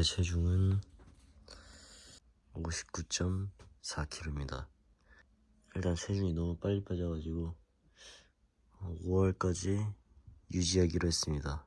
저의 체중은 59.4kg입니다. 일단 체중이 너무 빨리 빠져가지고 5월까지 유지하기로 했습니다.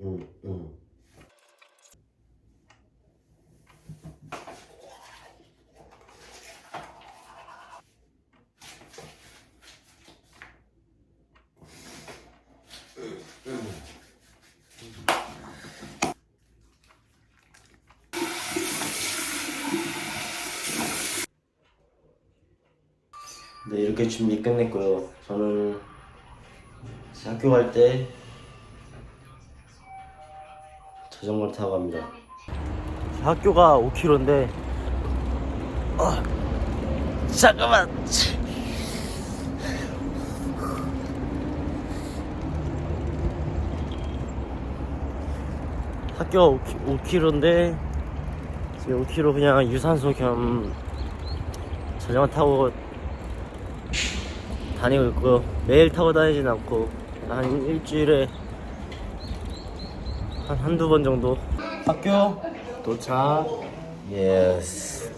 응, 응. 네 이렇게 준비 끝냈고요. 저는 학교 갈 때 자전거를 타고 갑니다. 학교가 5km인데 아 잠깐만 학교가 5km인데 지금 5km 그냥 유산소 겸 자전거 타고 다니고 있고요. 매일 타고 다니진 않고 한 일주일에 한 한두 번 정도. 학교 도착. 예스.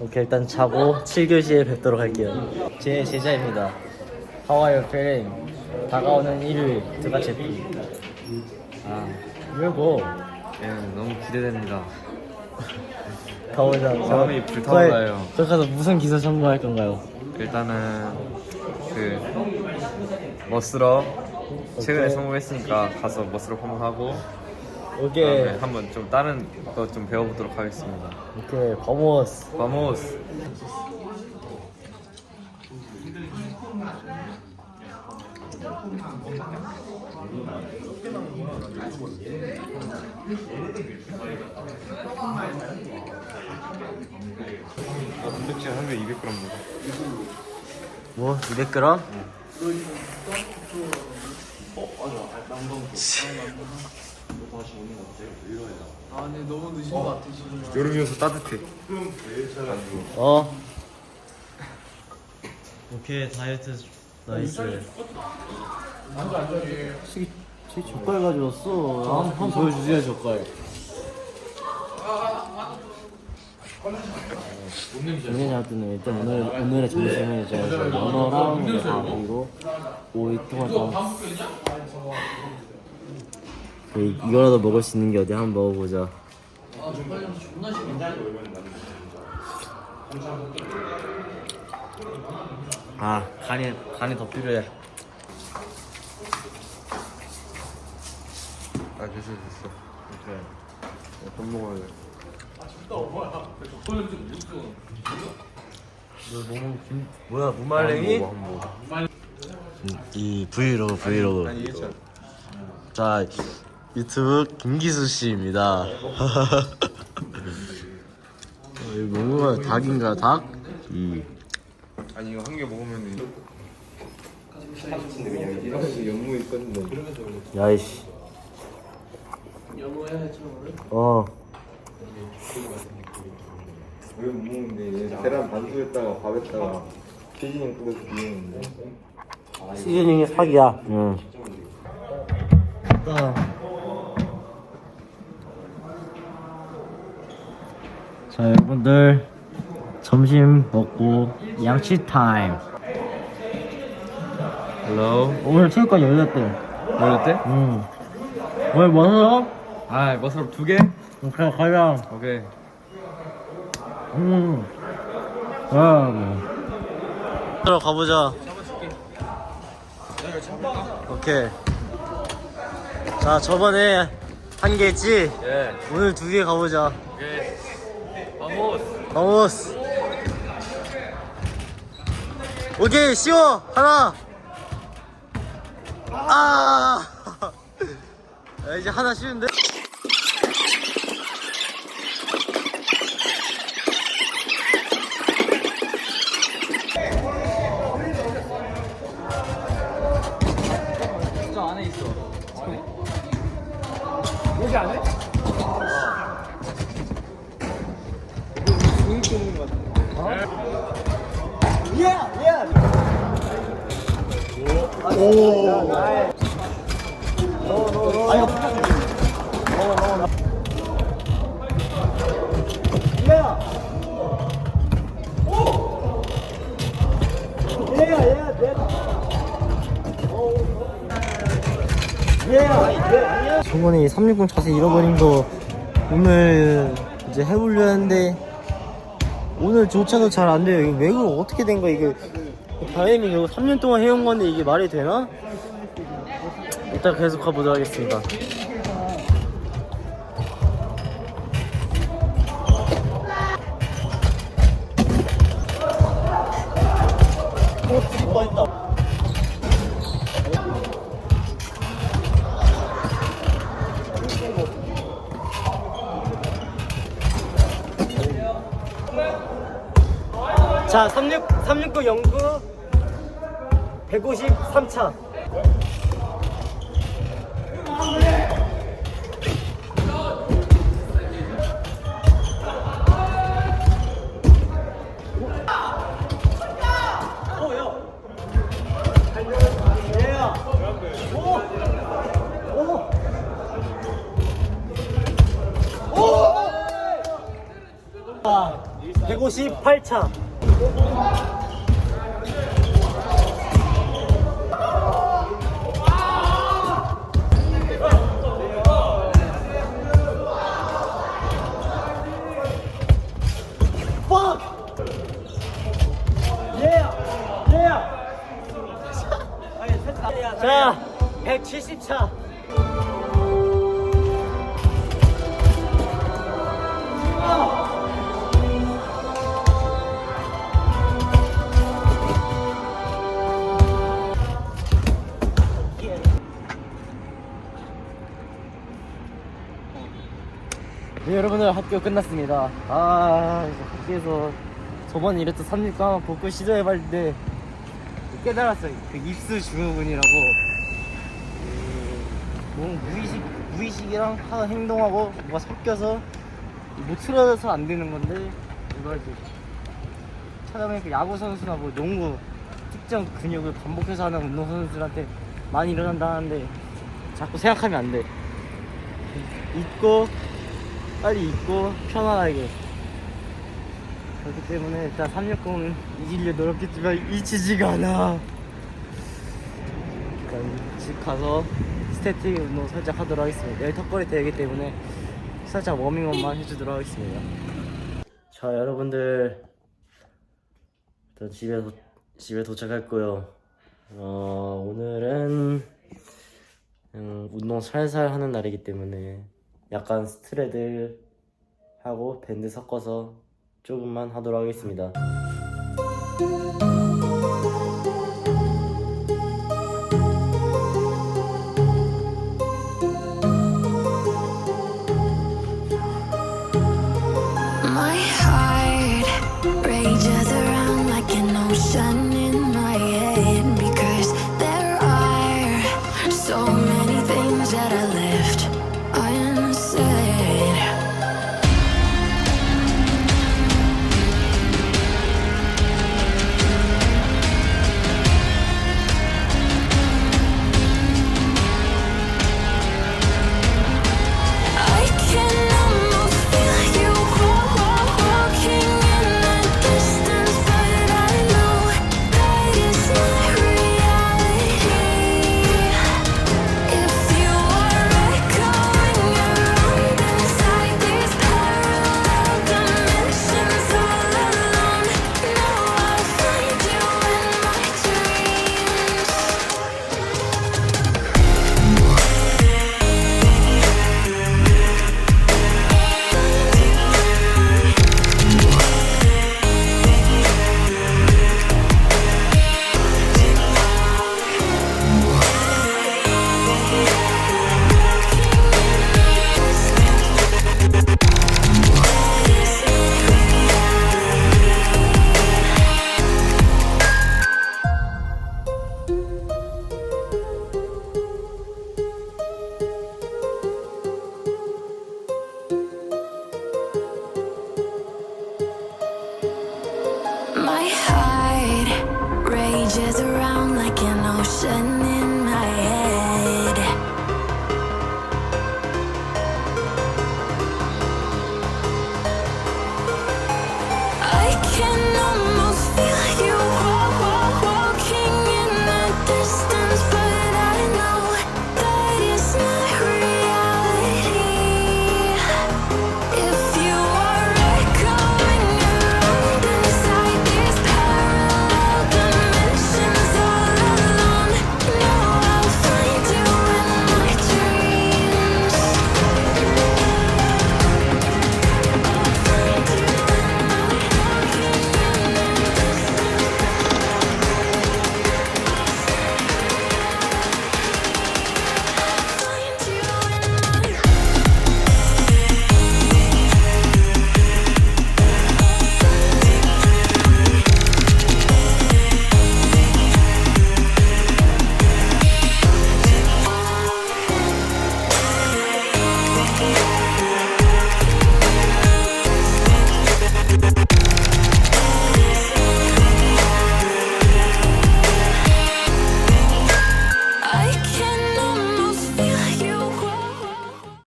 오케이 일단 자고 7교시에 뵙도록 할게요. 제 제자입니다. How are you feeling? 다가오는 일요일 드가체피 아, 이러고 예, 너무 기대됩니다. 가보자. 마음이 불타올라요. 거기 가서 무슨 기사 첨부할 건가요? 일단은 그 머스러 최근에 오케이. 성공했으니까 가서 머스러訪問하고 오케이. 그다음에 한번 좀 다른 거 좀 배워보도록 하겠습니다. 오케이. 버모스. 바모스. 아, 단백질 한개 200g 먹어. 뭐 200g? 여름이어서 따뜻해. 어. 오케이 다이어트 나이스. 이 젓갈 가져왔어. 한번 보여주세요 젓갈. 하여튼 일단 오늘 오늘의 점심은 이제 연어랑 밥 그리고 오이 토마토. 그 이거라도 먹을 수 있는 게 어디 한번 먹어보자. 아 간이 간이 더 필요해. 아, 됐어, 됐어. 그래. 밥 먹어야 돼. 김 뭐야 무말랭이? 한번 먹어, 한 번. 이 브이로그 브이로그. 자 유튜브 김기수 씨입니다. 어, 이거 뭐야 닭인가 닭? 이 아니 이거 한 개 먹으면 이 이렇게 연무에 있거든요. 야이씨. 어. 왜 못 먹는데? 얘 계란 반숙했다가 밥했다가 치즈닝 뿌려서 비우는데. 시즈닝이 사기야. 응. 자 여러분들 점심 먹고 양치 타임. 헬로. 오늘 체육관 열렸대. 열렸대? 응. 오늘 뭐 사? 아, 머스럽 두 개? 오케이 가자. 오케이. 음. 아 뭐. 들어 가보자. 오케이. 자 저번에 한 개 했지? 예. 오늘 두 개 가보자. 오케이. 바모스. 바모스. 오케이 쉬워 하나. 아. 야, 이제 하나 쉬운데? 성원이 360 차서 잃어버린 거 오늘 이제 해보려 했는데 오늘 조차도 잘 안 돼요. 이거 왜 그러 어떻게 된 거야 이게 다행히 이거 3년 동안 해온 건데 이게 말이 되나? 일단 계속 가보도록 하겠습니다. 자, 36, 369 영구 153차. 아, 158차. 학교 끝났습니다. 아, 학교에서 저번에 이랬던 369 한번 복구 시도해봤는데 깨달았어요. 그 입수 증후군이라고. 그, 뭐 무의식, 무의식이랑 하는 행동하고 뭐가 섞여서 못 틀어져서 안 되는 건데 이걸 이제 찾아보니까 야구 선수나 뭐 농구 특정 근육을 반복해서 하는 운동 선수들한테 많이 일어난다 하는데 자꾸 생각하면 안 돼. 잊고 빨리 잊고 편안하게. 그렇기 때문에 일단 360은 잊으려 노력했지만 잊히지가 않아. 일단 집 가서 스태틱 운동 살짝 하도록 하겠습니다. 내일 턱걸이 되기 때문에 살짝 워밍업만 해주도록 하겠습니다. 자 여러분들. 일단 집에, 도, 집에 도착했고요. 어, 오늘은 음, 운동 살살 하는 날이기 때문에 약간 스트레들 하고 밴드 섞어서 조금만 하도록 하겠습니다. My